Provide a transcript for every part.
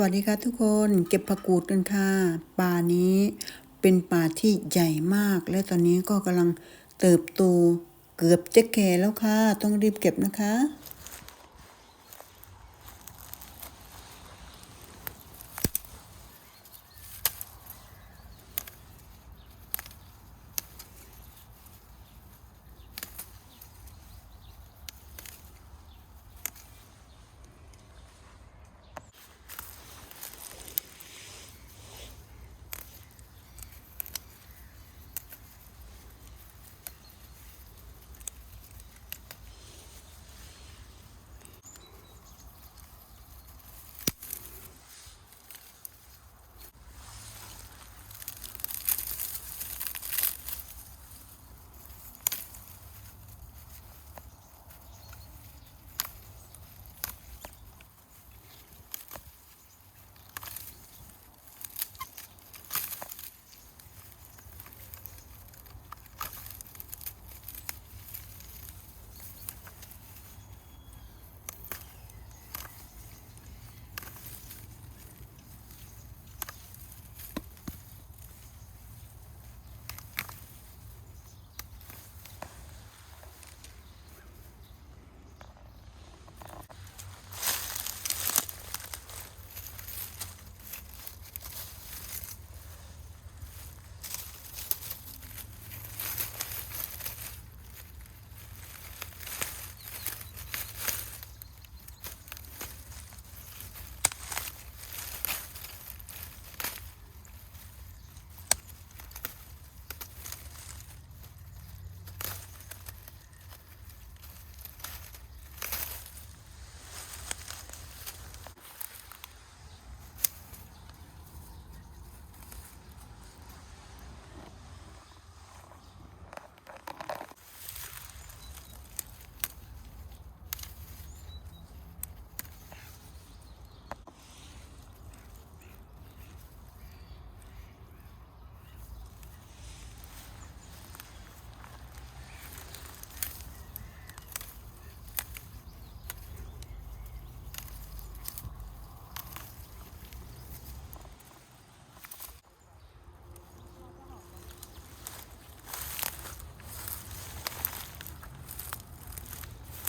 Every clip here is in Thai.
วัสดีค่ะทุกคนเก็บผักกูดกันค่ะป่านี้เป็นป่าที่ใหญ่มาก และตอนนี้ก็กำลังเติบโตเกือบจะแก่แล้วค่ะ ต้องรีบเก็บนะคะ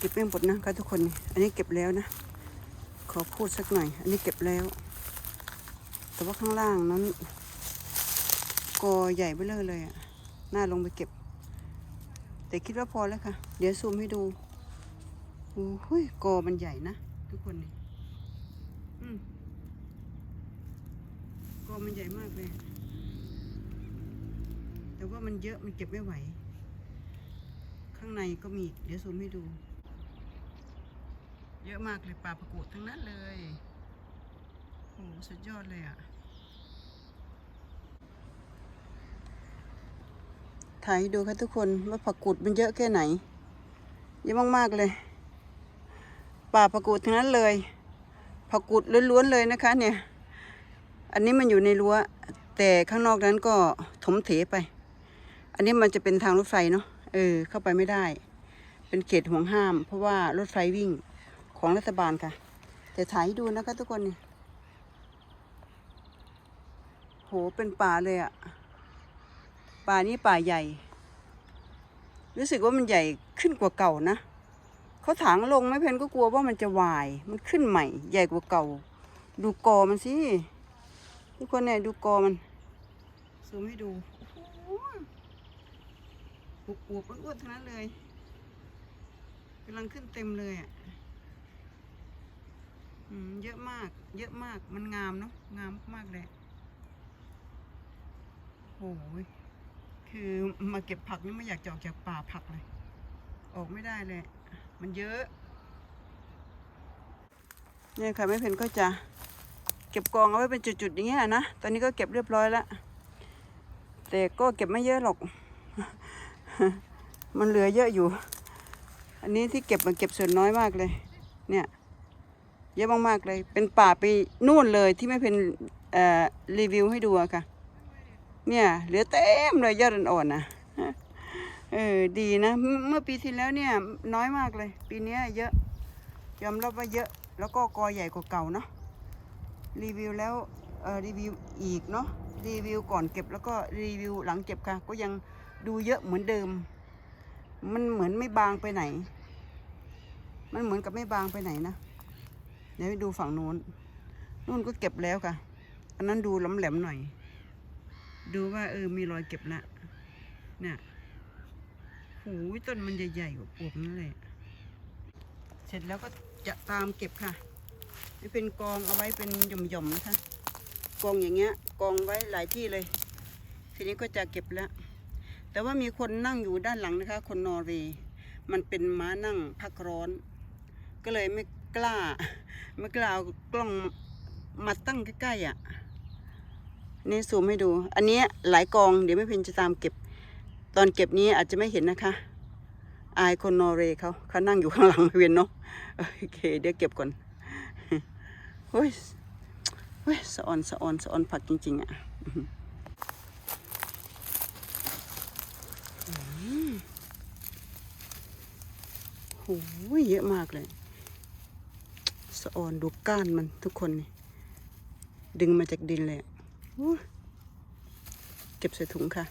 ก็บไม่หมดนะคะทุกคนนี่อันนี้เก็บแล้วนะ ขอพูดสักหน่อย อันนี้เก็บแล้ว แต่ว่าข้างล่างนั้นกอใหญ่เบ้อเร่อเลยอะน่าลงไปเก็บ แต่คิดว่าพอแล้วค่ะ เดี๋ยวซูมให้ดูโอ้โหกอมันใหญ่นะทุกคนนี่กอมันใหญ่มากเลย แต่ว่ามันเยอะมันเก็บไม่ไหว ข้างในก็มีเดี๋ยวซูมให้ดู เยอะมากเลยปลาปะกูดทั้งนั้นเลยโหสุดยอดเลยอะ่ะถ่ายให้ดูค่ะทุกคนว่าผักกูดมันเยอะแค่ไหน เยอะมากๆเลย ป่าผักกูดทั้งนั้นเลยผักกูดล้วนๆเลยนะคะ เนี่ย อันนี้มันอยู่ในรั้ว แต่ข้างนอกนั้นก็ถมเถไป อันนี้มันจะเป็นทางรถไฟเนาะเออ เข้าไปไม่ได้ เป็นเขตห่วงห้าม เพราะว่ารถไฟวิ่ง ของรัฐบาลค่ะแต่ถ่ายให้ดูนะคะทุกคนเนี่ยโหเป็นป่าเลยอะป่านี้ป่าใหญ่ รู้สึกว่ามันใหญ่ขึ้นกว่าเก่านะเขาถางลงไม่เพนก็กลัวว่ามันจะวาย มันขึ้นใหม่ ใหญ่กว่าเก่า ดูกอมันสิทุกคนเนี่ยดูกอมันซูมให้ดูโอ้โหอวบๆอ้วนๆทั้งนั้นเลยกำลังขึ้นเต็มเลยอะ อืมเยอะมาก เยอะมาก มันงามเนาะ งามมากเลยโอ้ยคือมาเก็บผักนี่ไม่อยากจะออกจากป่าผักเลย ออกไม่ได้เลย มันเยอะ เนี่ยค่ะแม่เพนก็จะเก็บกองเอาไว้เป็นจุดๆอย่างเงี้ยนะ ตอนนี้ก็เก็บเรียบร้อยแล้ว แต่ก็เก็บไม่เยอะหรอก มันเหลือเยอะอยู่ อันนี้ที่เก็บมันเก็บส่วนน้อยมากเลย เนี่ย เยอะมากๆเลย เป็นป่าไปนู่นเลยที่ไม่เป็นรีวิวให้ดูอะค่ะ เนี่ยเหลือเต็มเลยยอดอ่อนๆนะเออดีนะ เมื่อปีที่แล้วเนี่ยน้อยมากเลย ปีนี้เยอะยอมรับว่าเยอะ แล้วก็กอใหญ่กว่าเก่าเนาะรีวิวแล้วเออรีวิวอีกเนาะรีวิวก่อนเก็บแล้วก็รีวิวหลังเก็บค่ะ ก็ยังดูเยอะเหมือนเดิม มันเหมือนไม่บางไปไหน มันเหมือนกับไม่บางไปไหนนะ เดี๋ยวไปดูฝั่งนู้นนู่นก็เก็บแล้วค่ะ อันนั้นดูล้ำแหลมหน่อย ดูว่าเออมีรอยเก็บละเนี่ยหูยต้นมันใหญ่ๆกว่าปวกนั่นเลยเสร็จแล้วก็จะตามเก็บค่ะนี่เป็นกองเอาไว้เป็นหย่อมๆนะคะ กองอย่างเงี้ย กองไว้หลายที่เลย ทีนี้ก็จะเก็บแล้ว แต่ว่ามีคนนั่งอยู่ด้านหลังนะคะ คนนอร์เวย์ มันเป็นม้านั่งพักร้อน ก็เลยไม่ กล้า ไม่กล้าเอากล้องมาตั้งใกล้ๆอะนี่ซูมให้ดู อันนี้หลายกอง เดี๋ยวไม่เพ็ญจะตามเก็บ ตอนเก็บนี้อาจจะไม่เห็นนะคะ อายคนนอร์เวย์เขาเขานั่งอยู่ข้างหลังเวียนเนาะโอเค เดี๋ยวเก็บก่อนเฮ้ยเฮ้ยสะออนสะออนสะออนผักจริง ๆ อะโอ้ยเยอะมากเลย สะออนดูก้านมันทุกคนนี่ดึงมาจากดินเลยอะเก็บใส่ถุงค่ะ